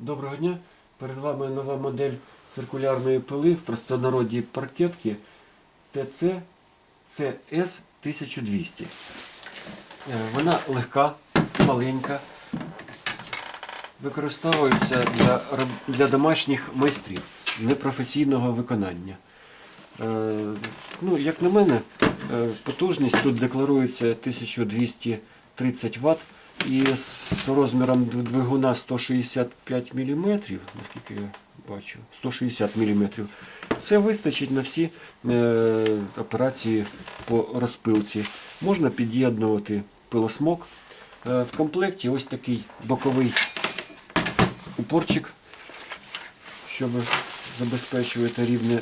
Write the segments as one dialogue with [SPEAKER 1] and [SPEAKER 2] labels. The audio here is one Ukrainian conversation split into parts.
[SPEAKER 1] Доброго дня. Перед вами нова модель циркулярної пили в простонароді паркетки ТЦ CS 1200. Е, Вона легка, маленька, використовується для, для домашніх майстрів непрофесійного виконання. Е, Ну, як на мене, е, потужність тут декларується 1230 Вт і з розміром двигуна 165 мм, наскільки я бачу, 160 мм. Це вистачить на всі е, операції по розпилці. Можна під'єднувати пилосмок. Е, в комплекті ось такий боковий упорчик, щоб забезпечувати рівне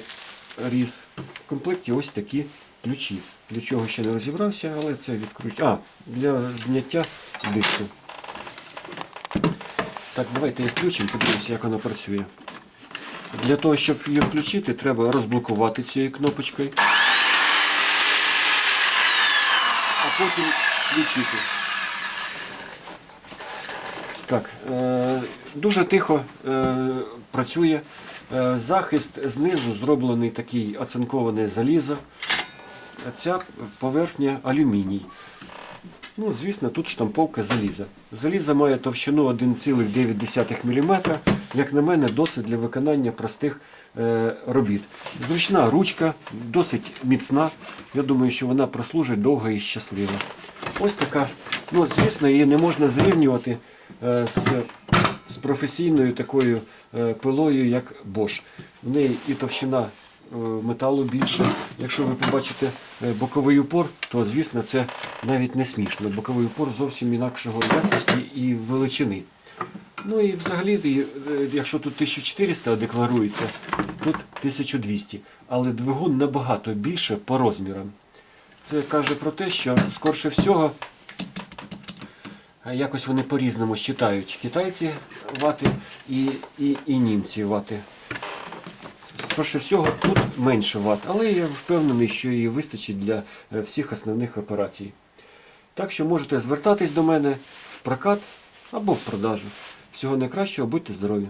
[SPEAKER 1] різ. В комплекті ось такі ключі. Для чого ще не розібрався, але це відкруть. А, для зняття диску. Так, давайте її включимо, подивимося, як вона працює. Для того, щоб її включити, треба розблокувати цією кнопочкою, а потім включити. Так, е, дуже тихо е, працює. Е, захист знизу зроблений такий оцинковане залізо. Ця поверхня алюміній. Ну, звісно, тут штамповка заліза. Залізо має товщину 1,9 мм, як на мене, досить для виконання простих е, робіт. Зручна ручка, досить міцна. Я думаю, що вона прослужить довго і щасливо. Ось така. Ну, звісно, її не можна зрівнювати е, з, з професійною такою е, пилою, як Bosch. В неї і товщина металу більше. Якщо ви побачите е, боковий упор, то звісно це навіть не смішно. Боковий упор зовсім інакшого якості і величини. Ну і взагалі, е, якщо тут 1400 декларується, тут 1200. Але двигун набагато більше по розмірам. Це каже про те, що скорше всього е, якось вони по-різному считають китайці вати і, і, і німці вати. Скорше всього, тут менше ват, але я впевнений, що її вистачить для е, всіх основних операцій. Так що можете звертатись до мене в прокат або в продажу. Всього найкращого, будьте здорові!